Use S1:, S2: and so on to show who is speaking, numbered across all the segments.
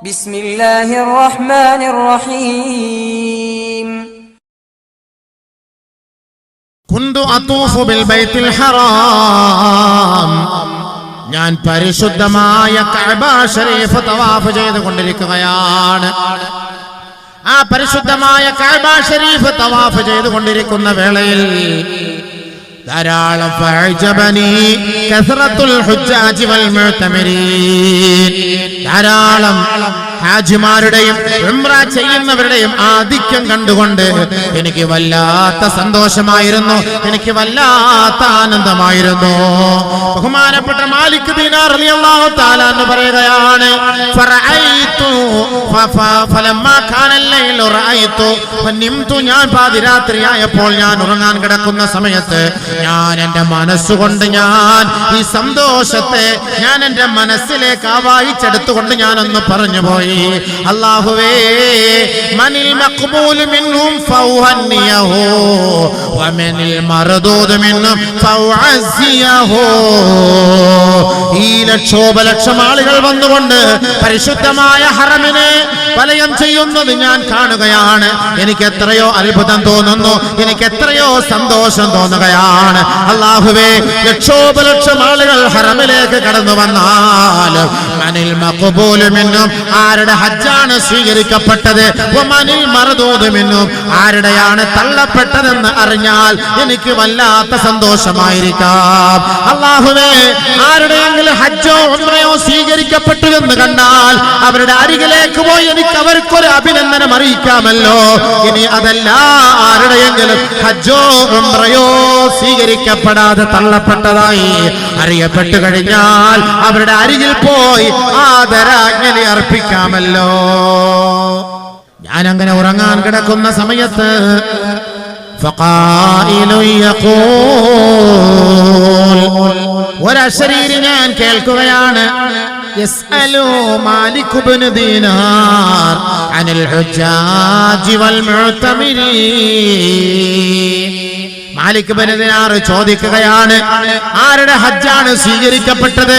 S1: ബിസ്മില്ലാഹിർ റഹ്മാനിർ റഹീം
S2: കുന്തു كنت ബിൽ ബൈത്തിൽ ഹറാം. ഞാൻ പരിശുദ്ധമായ കഅബ ഷരീഫ് തവാഫ് ചെയ്തു കൊണ്ടിരിക്കുകയാണ് ആ പരിശുദ്ധമായ കഅബ ഷരീഫ് തവാഫ് ചെയ്തു കൊണ്ടിരിക്കുന്ന വേളയിൽ ധാരാളം ഫഅജബനി കസ്റത്തുൽ ഹുജ്ജാജി വൽ മുഅ്തമിരീൻ ധാരാളം ഹാജിമാരുടെയും ഉംറ ചെയ്യുന്നവരുടെയും ആധിക്യം കണ്ടുകൊണ്ട് എനിക്ക് വല്ലാത്ത സന്തോഷമായിരുന്നു എനിക്ക് വല്ലാത്ത ആനന്ദമായിരുന്നു. ബഹുമാനപ്പെട്ട മാലിക് എന്ന് പറയുകയാണ് ഫറഅയ്തു ഫലമ്മാ കാന ഫനിംതു ഞാൻ പാതിരാത്രിയായപ്പോൾ ഞാൻ ഉറങ്ങാൻ കിടക്കുന്ന സമയത്ത് ഞാൻ എന്റെ മനസ്സുകൊണ്ട് ഞാൻ ഈ സന്തോഷത്തെ ഞാൻ എന്റെ മനസ്സിലേക്ക് ആവാഹിച്ചെടുത്തുകൊണ്ട് ഞാനൊന്ന് പറഞ്ഞു പോയി അള്ളാഹുവേ മനിൽ ഫൗഹന്നിയഹു വമനിൽ മർദൂദു ഈ ലക്ഷോപലക്ഷം ആളുകൾ വന്നുകൊണ്ട് പരിശുദ്ധമായ ഹറമിനെ വലയം ചെയ്യുന്നത് ഞാൻ കാണുകയാണ്. എനിക്ക് എത്രയോ അത്ഭുതം തോന്നുന്നു. എനിക്ക് എത്രയോ സന്തോഷം തോന്നുകയാണ്. അള്ളാഹുവേ ലക്ഷോപലക്ഷം ആളുകൾ ഹറമിലേക്ക് കടന്നു വന്നാൽ മനിൽ മഖബൂലുമെന്നും ആരുടെ ഹജ്ജാണ് സ്വീകരിക്കപ്പെട്ടത്? ഒമനിൽ മറതൂതുമെന്നും. ആരുടെയാണ് തള്ളപ്പെട്ടതെന്ന് അറിഞ്ഞാൽ എനിക്ക് വല്ലാത്ത സന്തോഷമായിരിക്കാം. അള്ളാഹുവേ ആരുടെയെങ്കിലും ഹജ്ജോ ഒന്നയോ സ്വീകരിക്കപ്പെട്ടു എന്ന് കണ്ടാൽ അവരുടെ അരികിലേക്ക് പോയി എനിക്ക് അവർക്കൊരു അഭിനന്ദനം അറിയിക്കാമല്ലോ. ഇനി അതല്ല ആരുടെയെങ്കിലും ഹജ്ജോ ഉംറയോ സ്വീകരിക്കപ്പെടാതെ തള്ളപ്പെട്ടതായി അറിയപ്പെട്ടു കഴിഞ്ഞാൽ അവരുടെ അരികിൽ പോയി ആദരാജ്ഞലി അറിയാമല്ലോ. ഞാൻ അങ്ങനെ ഉറങ്ങാൻ കിടക്കുന്ന സമയത്ത് ഒരശരീരി ഞാൻ കേൾക്കുകയാണ്. അനിൽ مالك بن دينار عن الحجاج والمعتمرين മാലിക് ബനദിനാർ ചോദിക്കുകയാണ് ആരുടെ ഹജ്ജാണ് സ്വീകരിക്കപ്പെട്ടത്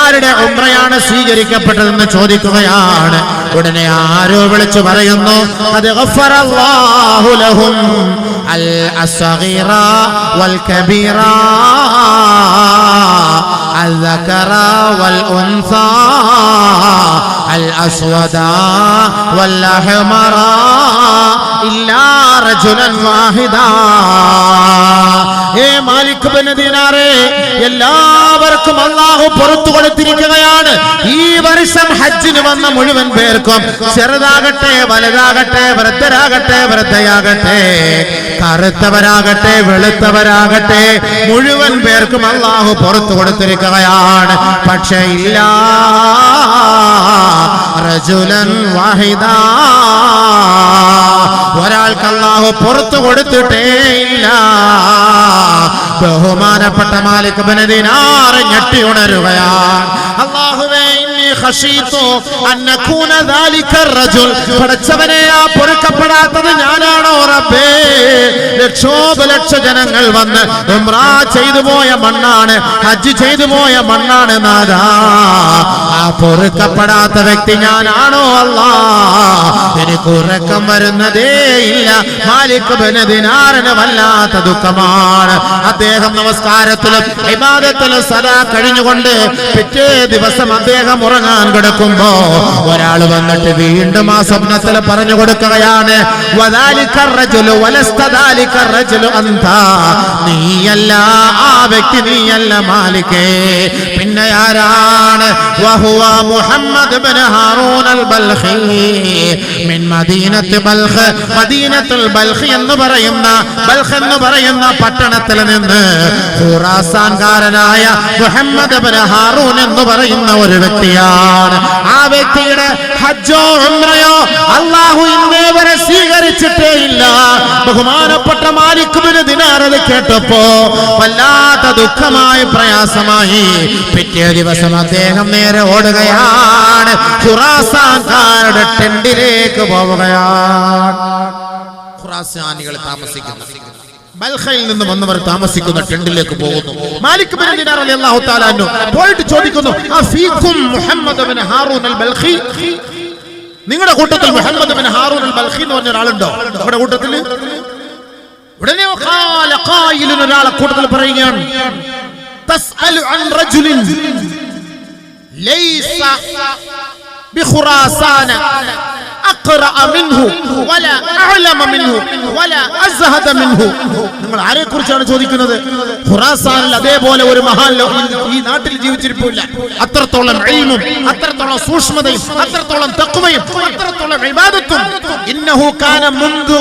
S2: ആരുടെ ഉംറയാണ് സ്വീകരിക്കപ്പെട്ടതെന്ന് ചോദിക്കുകയാണ് ഉടനെ ആരോ വിളിച്ചു പറയുന്നു അത് ഗഫറല്ലാഹു ലഹും അൽ അസ്ഗീറ വൽ കബീറ الذكر والأنثى الأسود والأحمر إلا رجلا واحدا മാലിക് എല്ലാവർക്കും അള്ളാഹു പുറത്തു കൊടുത്തിരിക്കുകയാണ്. ഈ വർഷം ഹജ്ജിന് വന്ന മുഴുവൻ പേർക്കും ചെറുതാകട്ടെ വലുതാകട്ടെ വൃദ്ധരാകട്ടെ വൃദ്ധയാകട്ടെ കറുത്തവരാകട്ടെ വെളുത്തവരാകട്ടെ മുഴുവൻ പേർക്കും അള്ളാഹു പുറത്തു കൊടുത്തിരിക്കുകയാണ്. പക്ഷെ ഇല്ല റജുലൻ വാഹിദ. ഒരാൾക്ക് അള്ളാഹു പുറത്തു കൊടുത്തിട്ടേ ഇല്ല ബഹുമാനപ്പെട്ട മാലിക് ബനദിനാറ് ഞെട്ടി ഉണരുകയാണ്. അള്ളാഹുവേ പടച്ചവനെ ആ പൊറുക്കപ്പെടാത്തത് ഞാനാണോ റബ്ബേ? ലക്ഷോപലക്ഷ ജനങ്ങൾ വന്ന് ഉംറ ചെയ്തു പോയ മണ്ണാണ് ഹജ്ജ് ചെയ്തു പോയ മണ്ണാണ് നാദാ ആ പൊറുക്കപ്പെടാത്ത വ്യക്തി ഞാനാണോ അല്ലാ എനിക്ക് ഉറക്കം വരുന്നതേ ഇല്ല. മാലിക് ബനദിനാറിന് വല്ലാത്ത ദുഃഖമാണ്. അദ്ദേഹം നമസ്കാരത്തിലും വിവാദത്തിലും സദാ കഴിഞ്ഞുകൊണ്ട് പിറ്റേ ദിവസം അദ്ദേഹം ഉറങ്ങാൻ കിടക്കുമ്പോ ഒരാൾ വന്നിട്ട് വീണ്ടും ആ സ്വപ്നത്തിൽ പറഞ്ഞു കൊടുക്കുകയാണ്. നീയല്ല ആ വ്യക്തി നീയല്ല മാലിക്കേ പിന്നെ ആരാണ്? മുഹമ്മദ് ഹാറൂൻ അൽ ബൽഖി മദീനത്തുൽ എന്ന് പറയുന്ന ബൽഖ് എന്ന് പറയുന്ന പട്ടണത്തിൽ നിന്ന് ഖുറാസാൻകാരനായ മുഹമ്മദ് ബിൻ ഹാറൂൻ എന്ന് പറയുന്ന ഒരു വ്യക്തിയാണ് ആ വ്യക്തിയുടെ ഹജ്ജോ ഉംറയോ അള്ളാഹു ഇന്നേ വരെ സ്വീകരിച്ചിട്ടേ ഇല്ല ബഹുമാനപ്പെട്ട മാലിക്കുബിന് ദിനാറത് കേട്ടപ്പോ വല്ലാത്ത ദുഃഖമായി പ്രയാസമായി പിറ്റേ ദിവസം അദ്ദേഹം നേരെ ഓടുകയാണ്. ഖുറാസാൻകാരുടെ ടെന്റിലേക്ക് പോവുകയാണ്. ഖുറാസാനികൾ താമസിക്കുന്നു. ബൽഹയിൽ നിന്ന് വന്നവർ താമസിക്കുന്ന ടെണ്ടിലേക്ക് പോകുന്നു. മാലിക് ബിൻ ദിനാർ റളിയല്ലാഹു തആല അന്നു പോയിട്ട് ചോദിക്കുന്നു അഫീഖും മുഹമ്മദ് ബിൻ ഹാറൂൻ അൽ ബൽഖി? നിങ്ങളുടെ കൂട്ടത്തിൽ മുഹമ്മദ് ബിൻ ഹാറൂൻ അൽ ബൽഖി എന്ന് പറഞ്ഞ ഒരാളുണ്ടോ? നമ്മുടെ കൂട്ടത്തിൽ ഉടനെ ഒരാളെ കൂട്ടത്തിൽ പറയുകയാണ്. ലൈസ ബിഖുറാസാന. أقرأ منه ولا أعلم منه ولا أزهد منه നിങ്ങൾ ആരെ കുറിച്ചാണ് ചോദിക്കുന്നത് ഖുറാസാനിൽ അതേപോലെ ഒരു മഹാൻ ലോ- ഈ നാട്ടിൽ ജീവിച്ചിരിപ്പില്ല അത്രത്തോളം ഇൽമും അത്രത്തോളം സൂക്ഷ്മതയും അത്രത്തോളം തഖ്വയും അത്രത്തോളം ഇബാദത്തും ഇന്നഹു കാന മുൻദു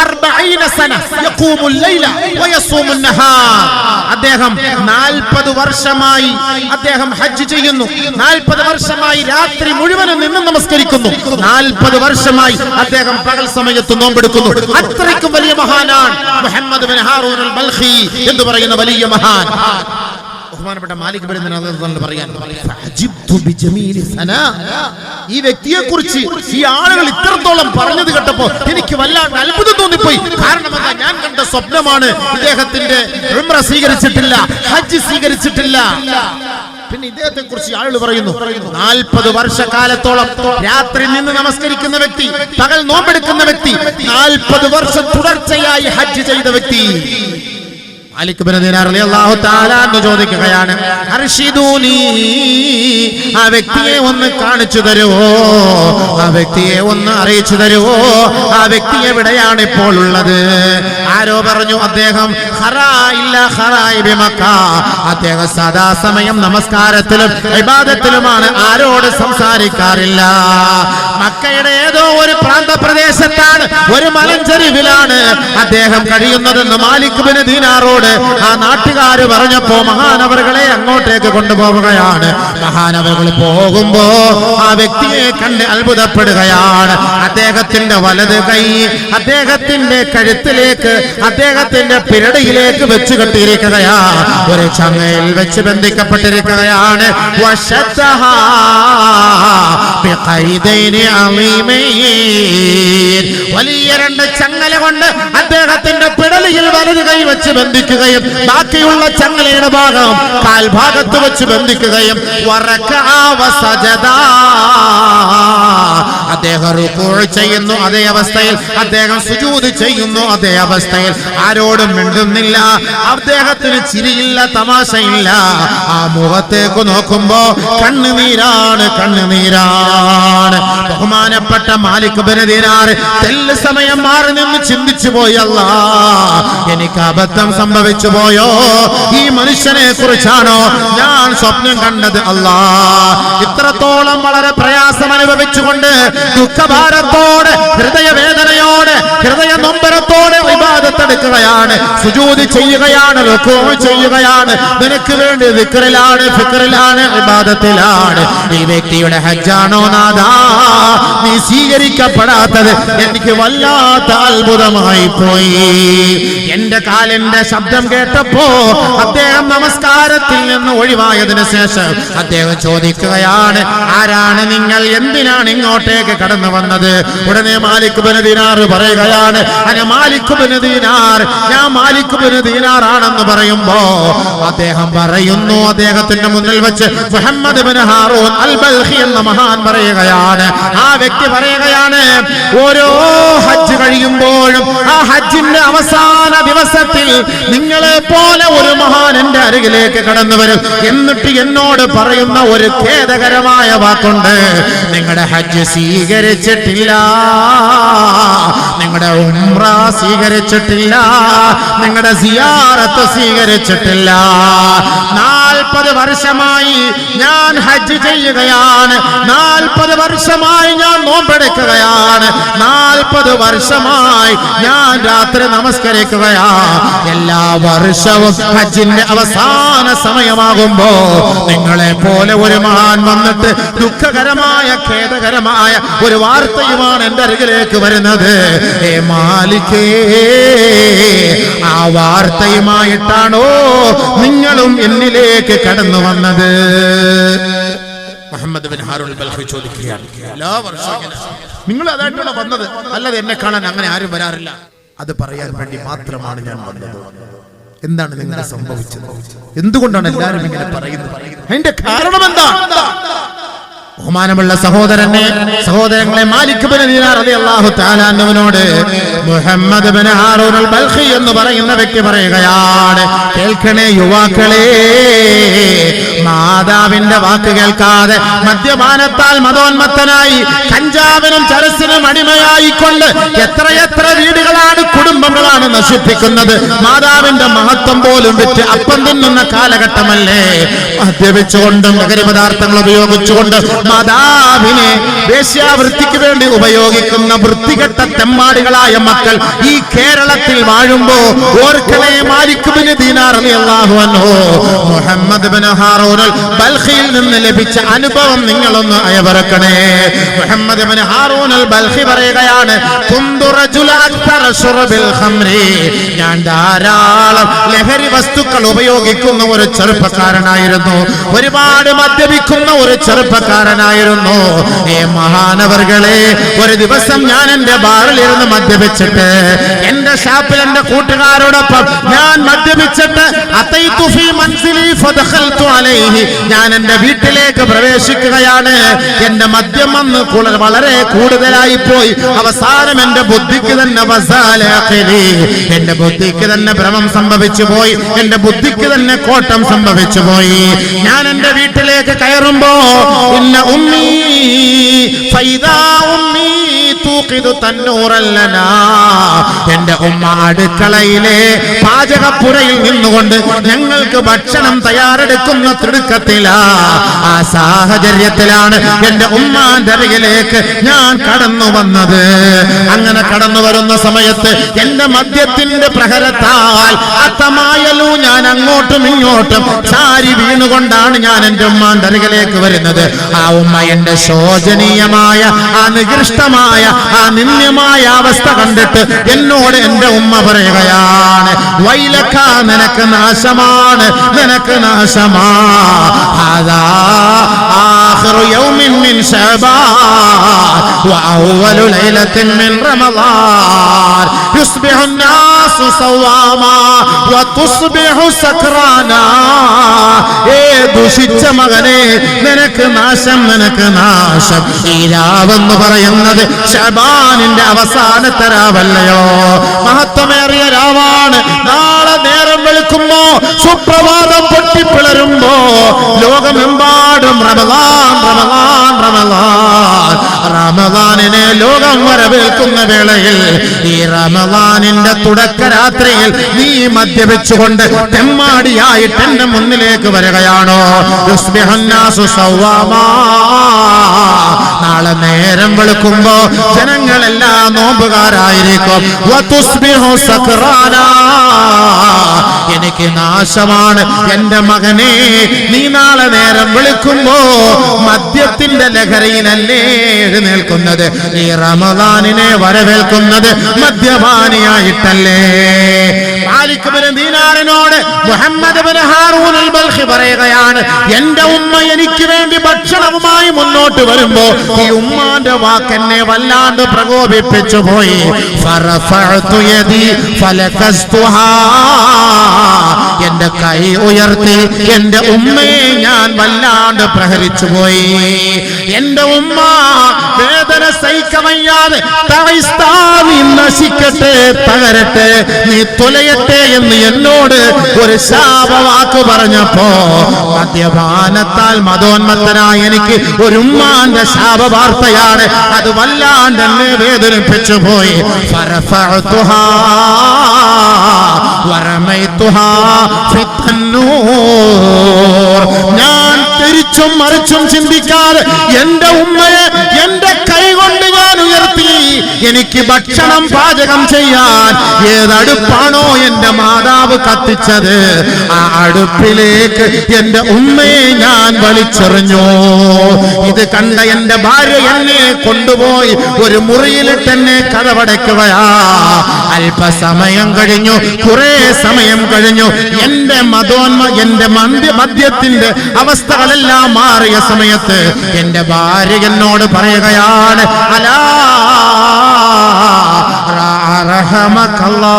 S2: 40 സന യഖൂമു ലൈല വയസൂമു നഹാർ അദ്ദേഹം 40 വർഷമായി അദ്ദേഹം ഹജ്ജ് ചെയ്യുന്നു 40 വർഷമായി രാത്രി മുഴുവനും നിന്ന് നമസ്കരിക്കുന്നു 40 വർഷമായി അദ്ദേഹം പകൽ സമയത്ത് നോമ്പെടുക്കുന്നു. അത്രയ്ക്കും വലിയ മഹാനാണ് മുഹമ്മദ് ബിൻ ഹാറൂൻ അൽ ബൽഖി എന്ന് പറയുന്ന വലിയ മഹാൻ. ബഹുമാനപ്പെട്ട മാലിക് പറയാൻ ഈ വ്യക്തിയെ കുറിച്ച് ഈ ആളുകൾ ഇത്രത്തോളം പറഞ്ഞത് കേട്ടപ്പോ എനിക്ക് വല്ലാണ്ട് അത്ഭുതം തോന്നിപ്പോയി. കാരണം ഞാൻ കണ്ട സ്വപ്നമാണ് ഇദ്ദേഹത്തിന്റെ സ്വീകരിച്ചിട്ടില്ല ഹജ്ജ് സ്വീകരിച്ചിട്ടില്ല. ഇദ്ദേഹത്തെ കുറിച്ച് ആളുകൾ പറയുന്നു നാൽപ്പത് വർഷക്കാലത്തോളം രാത്രി നിന്ന് നമസ്കരിക്കുന്ന വ്യക്തി പകൽ നോമ്പെടുക്കുന്ന വ്യക്തി നാൽപ്പത് വർഷം തുടർച്ചയായി ഹജ്ജ് ചെയ്ത വ്യക്തി. ചോദിക്കുകയാണ് ആ വ്യക്തിയെ ഒന്ന് കാണിച്ചു തരുവോ? ആ വ്യക്തിയെ ഒന്ന് അറിയിച്ചു തരുവോ? ആ വ്യക്തി എവിടെയാണ് ഇപ്പോൾ ഉള്ളത്? ആരോ പറഞ്ഞു അദ്ദേഹം അദ്ദേഹം സദാസമയം നമസ്കാരത്തിലും വിവാദത്തിലുമാണ് ആരോട് സംസാരിക്കാറില്ല. മക്കയുടെ ഏതോ ഒരു പ്രാന്ത പ്രദേശത്താണ് ഒരു മലഞ്ചെരിവിലാണ് അദ്ദേഹം കഴിയുന്നതെന്ന് മാലിക് ബിൻ ദീനാറോട് ആ നാട്ടുകാര് പറഞ്ഞപ്പോ മഹാനവറുകളെ അങ്ങോട്ടേക്ക് കൊണ്ടുപോവുകയാണ്. മഹാനവറുകൾ പോകുമ്പോ ആ വ്യക്തിയെ കണ്ട് അത്ഭുതപ്പെടുകയാണ്. അദ്ദേഹത്തിന്റെ വലത് കൈ അദ്ദേഹത്തിന്റെ കഴുത്തിലേക്ക് അദ്ദേഹത്തിന്റെ പിരടിയിലേക്ക് വെച്ച് കെട്ടിയിരിക്കുകയാ. ഒരു ചങ്ങയിൽ വെച്ച് ബന്ധിക്കപ്പെട്ടിരിക്കുകയാണ്. വലിയ രണ്ട് ചങ്ങല കൊണ്ട് അദ്ദേഹത്തിന്റെ പിടലിയിൽ വലത് കൈ വെച്ച് ബന്ധിക്കുകയും ബാക്കിയുള്ള ചങ്ങലയുടെ ഭാഗം കാൽഭാഗത്ത് വെച്ച് ബന്ധിക്കുകയും. അദ്ദേഹം ചെയ്യുന്നു അതേ അവസ്ഥയിൽ അദ്ദേഹം സുജൂദ് ചെയ്യുന്നു അതേ അവസ്ഥയിൽ. ആരോടും മിണ്ടുന്നില്ല അദ്ദേഹത്തിന് ചിരിയില്ല തമാശയില്ല. ആ മുഖത്തേക്ക് നോക്കുമ്പോ കണ്ണുനീരാണ് കണ്ണുനീരാണ്. ബഹുമാനപ്പെട്ട മാലിക് ബനദീനാർ തെല്ല് സമയം മാറി നിന്ന് ചിന്തിച്ചു പോയല്ല എനിക്ക് അബദ്ധം സംഭവിച്ചു പോയോ? ഈ മനുഷ്യനെ കുറിച്ചാണോ ഞാൻ സ്വപ്നം കണ്ടത് അല്ലാ. ഇത്രത്തോളം വളരെ പ്രയാസം അനുഭവിച്ചുകൊണ്ട് ദുഃഖഭാരത്തോടെ ഹൃദയവേദനയോടെ ഹൃദയ നൊമ്പരത്തോടെ വിവാദത്തെടുക്കുകയാണ് സുജൂതി ചെയ്യുകയാണ് ചെയ്യുകയാണ്. നിനക്ക് വേണ്ടി ദിക്റിലാണ് ഫിക്റിലാണ് വിവാദത്തിലാണ് ഈ വ്യക്തിയുടെ ഹജ്ജാണോ നാദാ നീ സ്വീകരിക്കപ്പെടാത്തത് എനിക്ക് വല്ലാത്ത അത്ഭുതമായി പോയി. എന്റെ കാലിന്റെ ശബ്ദം കേട്ടപ്പോ അദ്ദേഹം നമസ്കാരത്തിൽ നിന്ന് ഒഴിവായതിനു ശേഷം അദ്ദേഹം ചോദിക്കുകയാണ് ആരാണ് നിങ്ങൾ? എന്തിനാണ് ഇങ്ങോട്ടേക്ക് കടന്നു വന്നത്? ഉടനെ മാലിക് ബിൻ ദീനാർ പറയുകയാണ് അനെ മാലിക് ഞാൻ മാലിക് ബിൻ ദീനാർ ആണെന്ന് പറയുമ്പോ അദ്ദേഹം പറയുന്നു അദ്ദേഹത്തിന്റെ മുന്നിൽ വെച്ച് മുഹമ്മദ് ഹാറൂൻ അൽ എന്ന മഹാൻ പറയുകയാണ്. ആ വ്യക്തി പറയുകയാണ് ഓരോ ഹജ്ജ് കഴിയുമ്പോഴും ആ ഹജ്ജിന്റെ അവസാന ദിവസത്തിൽ നിങ്ങളെ പോലെ ഒരു മഹാൻ എന്റെ അരികിലേക്ക് കടന്നു വരും. എന്നിട്ട് എന്നോട് പറയുന്ന ഒരു ഖേദകരമായ വാക്കുണ്ട്. നിങ്ങളുടെ ഹജ്ജ് സ്വീകരിച്ചിട്ടില്ല. നിങ്ങളുടെ ഉംറ സ്വീകരിച്ചിട്ടില്ല. നിങ്ങളുടെ സിയാറത്ത് സ്വീകരിച്ചിട്ടില്ല. നാൽപ്പത് വർഷമായി ഞാൻ ഹജ്ജ് ചെയ്യുകയാണ്. നാൽപ്പത് വർഷമായി ഞാൻ നോമ്പെടുക്കുകയാണ്. നാൽപ്പത് വർഷമായി ഞാൻ രാത്രി നമസ്കരിക്കുകയാ. എല്ലാ വർഷവും ഹജ്ജിന്റെ അവസാന സമയമാകുമ്പോ നിങ്ങളെ പോലെ ഒരു മഹാൻ വന്നിട്ട് ദുഃഖകരമായ ഖേദകരമായ ഒരു വാർത്തയുമാണ് എന്റെ അരികിലേക്ക് വരുന്നത്. ഏ ആ വാർത്തയുമായിട്ടാണോ നിങ്ങളും എന്നിലേക്ക് കടന്നു വന്നത്? മുഹമ്മദ് ബിൻ ഹാറുൽ ബൽഹി ചോദിക്കുകയാണ്. എല്ലാ വർഷവും. നിങ്ങൾ അതായിട്ടുള്ള വന്നത്? അല്ലാതെ എന്നെ കാണാൻ അങ്ങനെ ആരും വരാറില്ല. അത് പറയാൻ വേണ്ടി മാത്രമാണ് ഞാൻ വന്നത്. എന്താണ് നിങ്ങളെ സംഭവിച്ചത്? എന്തുകൊണ്ടാണ് എല്ലാവരും ഇങ്ങനെ പറയുന്നത്? അതിന്റെ കാരണം എന്താ? ബഹുമാനമുള്ള സഹോദരനെ സഹോദരങ്ങളെ മാലിക് മുഹമ്മദ് ബൽഖി എന്ന് പറയുന്ന വ്യക്തി പറയുകയാണ്. കേൾക്കണേ യുവാക്കളെ മാതാവിന്റെ വാക്ക് കേൾക്കാതെ മദ്യപാനത്താൽ മതോന്മത്തനായി കഞ്ചാവിനും ചരസിനും അടിമയായിക്കൊണ്ട് എത്രയെത്ര വീടുകളാണ് കുടുംബങ്ങളാണ് നശിപ്പിക്കുന്നത്. മാതാവിന്റെ മഹത്വം പോലും വിറ്റ് അപ്പം തിന്നുന്ന കാലഘട്ടമല്ലേ? മദ്യപിച്ചുകൊണ്ടും ലഹരി പദാർത്ഥങ്ങൾ ഉപയോഗിച്ചുകൊണ്ട് മാതാവിനെ വേശ്യാവൃത്തിക്ക് വേണ്ടി ഉപയോഗിക്കുന്ന വൃത്തികെട്ട തെമ്മാടികളായ മക്കൾ ഈ കേരളത്തിൽ വാഴുമ്പോ ഓർക്കണേ മാലിക്കുബിന് മുഹമ്മദ് ബിൻ ഹാറൂനൽ ബൽഖിയിൽ നിന്ന് ലഭിച്ച അനുഭവം നിങ്ങളൊന്ന് അയവറക്കണേ. മുഹമ്മദ് ബിൻ ഹാറൂനൽ ബൽഖി പറയുകയാണ് ഞാൻ ധാരാളം ലഹരി വസ്തുക്കൾ ഉപയോഗിക്കുന്ന ഒരു ചെറുപ്പക്കാരനായിരുന്നു. ഒരുപാട് മദ്യപിക്കുന്ന ഒരു ചെറുപ്പക്കാരനായിരുന്നു ഏ മഹാനവർകളെ ഒരു ദിവസം ഞാൻ എന്റെ ബാറിലിരുന്ന് മദ്യപിച്ചിട്ട് മദ്യപിച്ചിട്ട് എന്റെ ഷാപ്പിൽ എന്റെ കൂട്ടുകാരോടൊപ്പം ഞാൻ മദ്യപിച്ചിട്ട് ഞാൻ എന്റെ വീട്ടിലേക്ക് പ്രവേശിക്കുകയാണ്. എന്റെ മദ്യം വന്ന് വളരെ കൂടുതലായി പോയി അവസാനം എന്റെ ബുദ്ധിക്ക് തന്നെ. എന്റെ ബുദ്ധിക്ക് തന്നെ ഭ്രമം സംഭവിച്ചു പോയി എന്റെ ബുദ്ധിക്ക് തന്നെ കോട്ടം സംഭവിച്ചു പോയി ഞാൻ എന്റെ വീട്ടിലേക്ക് കയറുമ്പോ ഇന്ന ഉമ്മി ഫൈദാ ഉമ്മി എന്റെ ഉമ്മ അടുക്കളയിലെ പാചകപ്പുരയിൽ നിന്നുകൊണ്ട് ഞങ്ങൾക്ക് ഭക്ഷണം തയ്യാറെടുക്കുന്ന തിടുക്കത്തിലാ. ആ സാഹചര്യത്തിലാണ് എന്റെ ഉമ്മാന്റെ അരികിലേക്ക് ഞാൻ കടന്നു വന്നത്. അങ്ങനെ കടന്നു വരുന്ന സമയത്ത് എന്റെ മദ്യത്തിന്റെ പ്രഹരത്താൽ അത്തമായലു ഞാൻ അങ്ങോട്ടും ഇങ്ങോട്ടും ചാരി വീണുകൊണ്ടാണ് ഞാൻ എന്റെ ഉമ്മാന്റെ അരികിലേക്ക് വരുന്നത്. ആ ഉമ്മ എന്റെ ശോചനീയമായ ആ നികൃഷ്ടമായ ആ നിന്ദ്യമായ അവസ്ഥ കണ്ടിട്ട് എന്നോട് എന്റെ ഉമ്മ പറയുകയാണ് വൈലക്ക നിനക്ക് നാശമാണ് നിനക്ക് നാശമാ അതാ آخر يوم من شعبان وأول ليلة من رمضان يصبح الناس صواما وتصبح سكرانا ഏ ദുഷിച്ച മകനെ നിനക്ക് നാശം നിനക്ക് നാശം ഈ രാവെന്ന് പറയുന്നത് ഷബാനിന്റെ അവസാനത്തെ രാവല്ലയോ മഹത്വമേറിയ രാവാണ് നാളെ നേരം വെളുക്കുമ്പോ സുപ്രഭാതം പൊട്ടിപ്പിളരുമ്പോ ലോകമെമ്പാടും റമദാൻ റമദാൻ റമദാനിനെ ലോകം വരവേൽക്കുന്ന വേളയിൽ ഈ റമദാനിന്റെ തുടക്ക രാത്രിയിൽ നീ മദ്യപിച്ചുകൊണ്ട് തെമ്മാടിയായിട്ട് എന്റെ മുന്നിലേക്ക് വരികയാണോ. നാളെ നേരം വെളുക്കുമ്പോ ജനങ്ങളെല്ലാം നോമ്പുകാരായിരിക്കും. എനിക്ക് നാശമാണ് എന്റെ മകനെ നീ നാളെ നേരം വിളിക്കുമ്പോ മദ്യത്തിന്റെ ലഹരിയിലല്ലേ എഴുന്നേൽക്കുന്നത്? ഈ റമദാനിനെ വരവേൽക്കുന്നത് മദ്യപാനിയായിട്ടല്ലേ? ദീനാറിനോട് മുഹമ്മദ് ബൽഖി പറയുകയാണ് എന്റെ ഉമ്മ എനിക്ക് വേണ്ടി ഭക്ഷണവുമായി മുന്നോട്ട് വരുമ്പോ ഈ ഉമ്മാന്റെ വാക്കെന്നെ വല്ലാണ്ട് പ്രകോപിപ്പിച്ചു പോയി. എന്റെ കൈ ഉയർത്തി എന്റെ ഉമ്മയെ ഞാൻ വല്ലാണ്ട് പ്രഹരിച്ചു പോയി. എന്റെ ഉമ്മ വേദന സഹിക്കവയ്യാതെ തവൈസ്താവി നശിക്കട്ടെ തകരട്ടെ നീ തുലയട്ടെ എന്ന് എന്നോട് ഒരു ശാപവാക്ക് പറഞ്ഞപ്പോ മദ്യപാനത്താൽ മതോന്മത്തനായ എനിക്ക് ഒരു ഉമ്മാന്റെ ശാപവാർത്തയാണ്. അത് വല്ലാണ്ട് എന്നെ വേദനിപ്പിച്ചു പോയി. ഞാൻ തിരിച്ചും മറിച്ചും ചിന്തിക്കാതെ എന്റെ ഉമ്മയെ എന്റെ കൈ കൊണ്ട് ഞാൻ ഉയർത്തി എനിക്ക് ഭക്ഷണം പാചകം ചെയ്യാൻ ഏതടുപ്പാണോ എന്റെ മാതാവ് കത്തിച്ചത്? ആ അടുപ്പിലേക്ക് എന്റെ ഉമ്മയെ ഞാൻ വലിച്ചെറിഞ്ഞു. ഇത് കണ്ട എന്റെ ഭാര്യ എന്നെ കൊണ്ടുപോയി ഒരു മുറിയിലിട്ട് എന്നെ കഥപടയ്ക്കുകയാ. അല്പസമയം കഴിഞ്ഞു കുറെ സമയം കഴിഞ്ഞു. എന്റെ മതോന്മ എന്റെ മദ്യത്തിന്റെ മദ്യത്തിന്റെ അവസ്ഥകളെല്ലാം മാറിയ സമയത്ത് എന്റെ ഭാര്യ എന്നോട് പറയുകയാണ് അലാ റഹമക്കല്ലാ.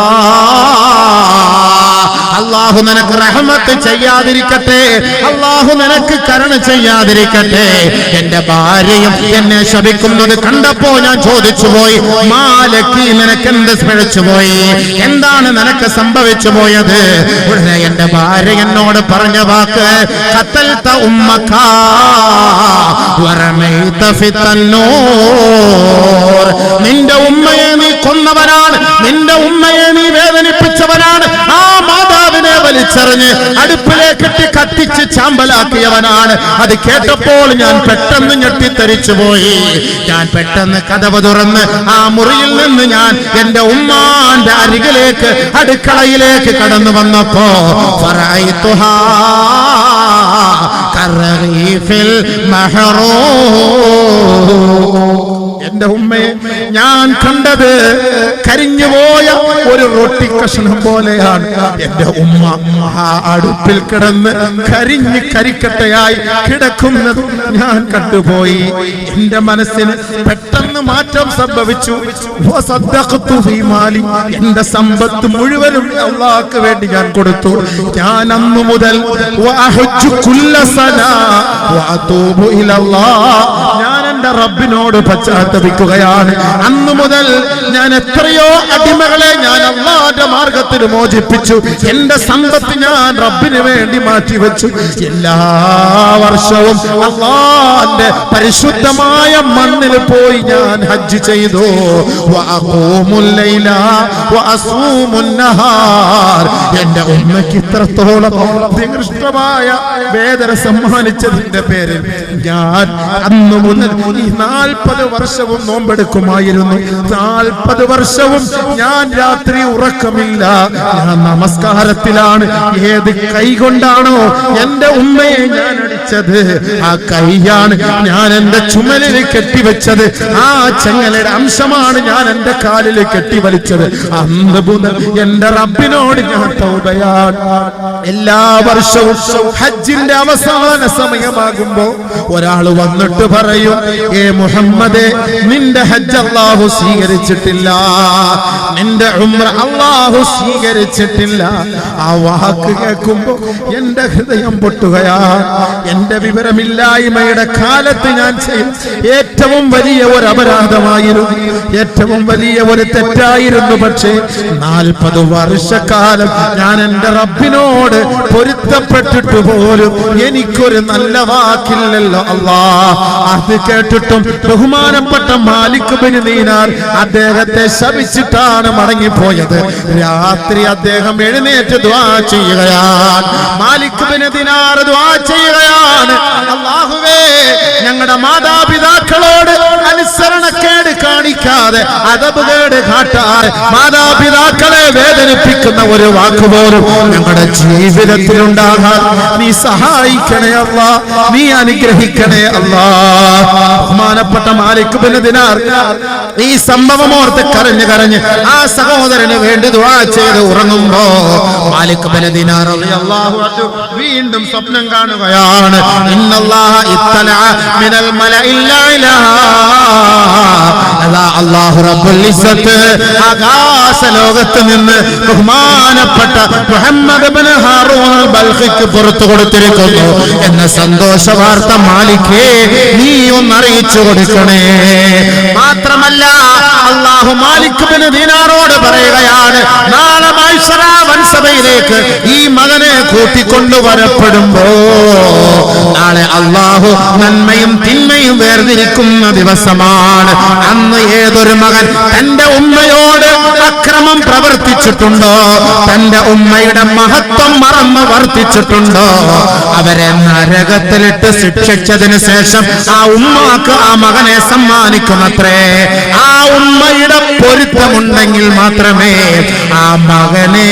S2: അള്ളാഹു നിനക്ക് റഹമത്ത് ചെയ്യാതിരിക്കട്ടെ. അള്ളാഹു നിനക്ക് കരുണ ചെയ്യാതിരിക്കട്ടെ. എന്റെ ഭാര്യയും എന്നെ ശപിക്കുന്നത് കണ്ടപ്പോ ഞാൻ ചോദിച്ചു പോയി മാലക്കി നിനക്ക് എന്ത് പിഴച്ചു പോയി എന്താണ് നിനക്ക് സംഭവിച്ചു പോയത്? ഉടനെ എന്റെ ഭാര്യ എന്നോട് പറഞ്ഞ വാക്ക് ഫിത്തന്നൂർ. നിന്റെ ഉമ്മയെ നീ കൊന്നവനാണ് നിന്റെ ഉമ്മയെ നീ വേദനിപ്പിച്ചവനാണ്. ആ വലിച്ചെറിഞ്ഞ് അടുപ്പിലേക്കിട്ട് കത്തിച്ച് ചാമ്പലാക്കിയവനാണ്. അത് കേട്ടപ്പോൾ ഞാൻ പെട്ടെന്ന് ഞെട്ടിത്തരിച്ചു പോയി ഞാൻ പെട്ടെന്ന് കഥവ് തുറന്ന് ആ മുറിയിൽ നിന്ന് ഞാൻ എന്റെ ഉമ്മാന്റെ അരികിലേക്ക് അടുക്കളയിലേക്ക് കടന്നു വന്നപ്പോ കറീഫിൽ മഹറൂം. എന്റെ ഉമ്മയെ ഞാൻ കണ്ടത് കരിഞ്ഞുപോയ ഒരു റൊട്ടി കഷ്ണം പോലെയാണ്. എന്റെ ഉമ്മ ആ അടുപ്പിൽ കിടന്ന് കരിഞ്ഞ് കരിക്കട്ടയായി കിടക്കുന്നത് ഞാൻ കണ്ടുപോയി. എന്റെ മനസ്സിന് പെട്ടെന്ന് മാറ്റം സംഭവിച്ചു. എന്റെ സമ്പത്ത് മുഴുവനും അള്ളാഹ്ക്ക് വേണ്ടി ഞാൻ കൊടുത്തു. ഞാൻ അന്നു മുതൽ എന്റെ റബ്ബിനോട് പശ്ചാത്തപിക്കുകയാണ്. അന്നു മുതൽ ഞാൻ എത്രയോ അടിമകളെ ഞാൻ അള്ളാന്റെ മാർഗത്തിൽ മോചിപ്പിച്ചു. എന്റെ സമ്പത്ത് ഞാൻ റബ്ബിന് വേണ്ടി മാറ്റിവെച്ചു. എല്ലാ വർഷവും അള്ളാന്റെ പരിശുദ്ധമായ മണ്ണിൽ പോയി ഞാൻ ഹജ്ജ് ചെയ്തു. എന്റെ ഉമ്മയ്ക്ക് ഇത്രത്തോളം നികൃഷ്ടമായ വേദന സമ്മാനിച്ചതിന്റെ പേരിൽ ഞാൻ അന്നു മുതൽ നാൽപ്പത് വർഷവും നോമ്പെടുക്കുമായിരുന്നു. നാൽപ്പത് വർഷവും ഞാൻ രാത്രി ഉറക്കമില്ല. ഞാൻ നമസ്കാരത്തിലാണ്. ഏത് കൈ കൊണ്ടാണോ എന്റെ ഉമ്മയെ ഞാൻ അടിച്ചത്. ആ കൈയാണ് ഞാൻ എന്റെ ചുമലിൽ കെട്ടിവെച്ചത്. ആ ചെങ്ങലയുടെ അംശമാണ് ഞാൻ എന്റെ കാലിൽ കെട്ടിവലിച്ചത്. അന്ന് മുതൽ എന്റെ റബ്ബിനോട് ഞാൻ തൗബയാണ്. എല്ലാ വർഷവും ഹജ്ജിന്റെ അവസാന സമയമാകുമ്പോ ഒരാൾ വന്നിട്ട് പറയും ഏ മുഹമ്മദേ നിന്റെ ഹജ്ജ് അള്ളാഹു സ്വീകരിച്ചിട്ടില്ല. നിന്റെ ഉംറ അള്ളാഹു സ്വീകരിച്ചിട്ടില്ല. ആ വാക്ക് കേൾക്കുമ്പോ എന്റെ ഹൃദയം പൊട്ടുകയാ എന്റെ വിവരമില്ലായ്മയുടെ കാലത്ത് ഞാൻ ചെയ്യും ഏറ്റവും വലിയ ഒരു അപരാധമായിരുന്നു. ഏറ്റവും വലിയ ഒരു തെറ്റായിരുന്നു. പക്ഷേ നാൽപ്പത് വർഷക്കാലം ഞാൻ എന്റെ റബ്ബിനോട് പൊരുത്തപ്പെട്ടിട്ട് പോലും എനിക്കൊരു നല്ല വാക്കില്ലല്ലോ അള്ളാ അത് കേട്ടിട്ടും ബഹുമാനപ്പെട്ട മാലിക് ബിൻ അദ്ദേഹത്തെ ശപിച്ചിട്ടാണ് മടങ്ങിപ്പോയത്. രാത്രി അദ്ദേഹം എഴുന്നേറ്റ് ദ്വാ ചെയ്യുകയാണ്. മാലിക് ബിൻ ദിനാർ ദ്വാ ചെയ്യുകയാണ്. അള്ളാഹുവേ ഞങ്ങളുടെ മാതാപിതാക്കളോട് അനുസരണക്കേട് കാണിക്കാതെ അതപുകേട് കാട്ടാതെ മാതാപിതാക്കളെ വേദനിപ്പിക്കുന്ന ഒരു വാക്കുപോലും ഞങ്ങളുടെ ജീവിതത്തിൽ ഉണ്ടാകാൻ നീ സഹായിക്കണേ അല്ല നീ അനുഗ്രഹിക്കണേ അല്ലാ. ബഹുമാനപ്പെട്ട മാലിക് ബിൻ ദിനാർ ഈ സംഭവം ഓർത്ത് കരഞ്ഞ് കരഞ്ഞ് ആ സഹോദരന് വേണ്ടി ദുആ ചെയ്ത് ഉറങ്ങുമ്പോ മാലിക് ബിൻ ദിനാർ റളിയല്ലാഹു അൻഹു വീണ്ടും സ്വപ്നം കാണുകയാണ്. ഇന്നല്ലാഹ ഇത്തല മിനൽ മല അലാ റബ്ബുൽ ഇസ്സത്ത് ആകാശ ലോകത്ത് നിന്ന് ബഹുമാനപ്പെട്ട മുഹമ്മദ് ബിൻ ഹാറൂൻ ബൽഖിക്ക് പുറത്തു കൊടുത്തിരിക്കുന്നു. എന്ന സന്തോഷ വാർത്ത മാലിക്കേ നീ ഒന്ന് അറിയിച്ചു കൊടുക്കണേ. മാത്രമല്ല അള്ളാഹു മാലിക് ബിൻ ദീനാറോട് പറയുകയാണ് നാളെ മൈസറ വൻസഭയിലേക്ക് ഈ മകനെ കൂട്ടിക്കൊണ്ടുവരപ്പെടുമ്പോ നാളെ അള്ളാഹു നന്മയും തിന്മയും വേർതിരിക്കുന്ന ദിവസമാണ്. അന്ന് ഏതൊരു മകൻ തന്റെ ഉമ്മയോട് അക്രമം പ്രവർത്തിച്ചിട്ടുണ്ടോ? തന്റെ ഉമ്മയുടെ മഹത്വം മറന്ന് വർത്തിച്ചിട്ടുണ്ടോ? അവരെ നരകത്തിലിട്ട് ശിക്ഷിച്ചതിന് ശേഷം ആ ഉമ്മക്ക് ആ മകനെ സമ്മാനിക്കുമത്രേ ആ ഉമ്മയുടെ പൊരുത്തമുണ്ടെങ്കിൽ മാത്രമേ ആ മകനെ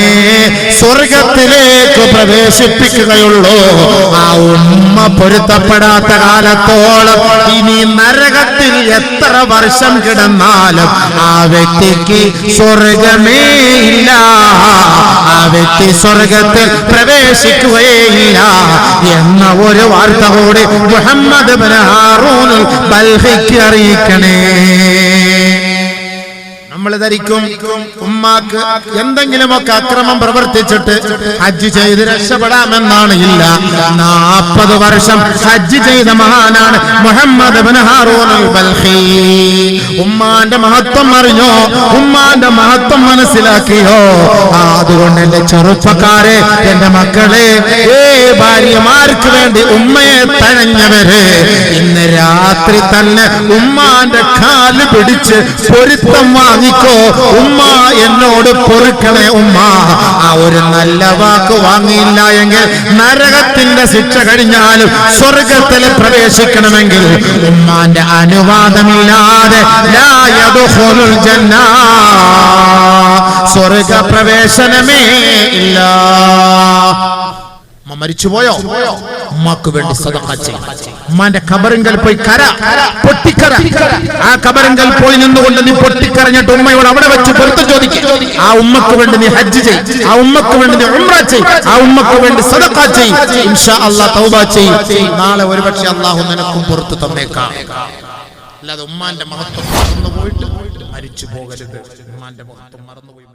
S2: സ്വർഗത്തിലേക്ക് പ്രവേശിപ്പിക്കുകയുള്ളൂ. ആ ഉമ്മ പൊരുത്തപ്പെടാത്ത കാലത്തോളം ഇനി നരകത്തിൽ എത്ര വർഷം കിടന്നാലും ആ വ്യക്തിക്ക് സ്വർഗമേ ഇല്ല. ആ വ്യക്തി സ്വർഗത്തിൽ പ്രവേശിക്കുകയില്ല എന്ന ഒരു വാർത്ത കൂടി മുഹമ്മദ് ബൽഹിക്ക് അറിയിക്കണേ. നമ്മൾ ധരിക്കും. ഉമ്മാക്ക് എന്തെങ്കിലുമൊക്കെ അക്രമം പ്രവർത്തിച്ചിട്ട് ഹജ്ജ് ചെയ്ത് രക്ഷപ്പെടാമെന്നാണ് ഇല്ല. നാപ്പത് വർഷം ഹജ്ജ് ചെയ്ത മഹാനാണ് മുഹമ്മദ് ഉമ്മാന്റെ മഹത്വം അറിഞ്ഞോ? ഉമ്മാന്റെ മഹത്വം മനസ്സിലാക്കിയോ? അതുകൊണ്ട് എന്റെ ചെറുപ്പക്കാരെ എന്റെ മക്കളെ ഏ ഭാര്യമാർക്ക് വേണ്ടി ഉമ്മയെ തഴഞ്ഞവര്. ഇന്ന് രാത്രി തന്നെ ഉമ്മാന്റെ കാൽ പിടിച്ച് പൊരുത്തം വാങ്ങിക്കോ. ഉമ്മ എന്നോട് പൊറുക്കണേ ഉമ്മ. ആ ഒരു നല്ല വാക്ക് വാങ്ങിയില്ല എങ്കിൽ നരകത്തിന്റെ ശിക്ഷ കഴിഞ്ഞാലും സ്വർഗത്തിൽ പ്രവേശിക്കണമെങ്കിൽ ഉമ്മാന്റെ അനുവാദമില്ലാതെ സ്വർഗ പ്രവേശനമേ ഇല്ല. മരിച്ചുപോയോ? ഉമ്മക്ക് വേണ്ടി സദഖ ചെയ്യും. ഉമ്മാന്റെ കബറിങ്കൽ പോയി കര പൊട്ടിക്കര. ആ കബറിങ്കൽ പോയി നിന്നുകൊണ്ട് നീ പൊട്ടിക്കരഞ്ഞിട്ട് ഉമ്മയോട് അവിടെ വെച്ച് പൊരുത്തം ചോദിക്കും. ആ ഉമ്മക്ക് വേണ്ടി നീ ഹജ്ജ് ചെയ് ആ ഉമ്മക്ക് വേണ്ടി നീ ഉംറ ചെയ് ആ ഉമ്മക്ക് വേണ്ടി സദഖ ചെയ് ഇൻഷാ അല്ലാഹ് തൗബ ചെയ് നാളെ ഒരുപക്ഷെ അള്ളാഹു നിനക്കും പുറത്തു തന്നേക്കാം. അല്ലാതെ ഉമ്മാന്റെ മഹത്വം മറന്നു പോയിട്ട് മരിച്ചു പോകരുത്. ഉമ്മാന്റെ മഹത്വം മറന്നുപോയി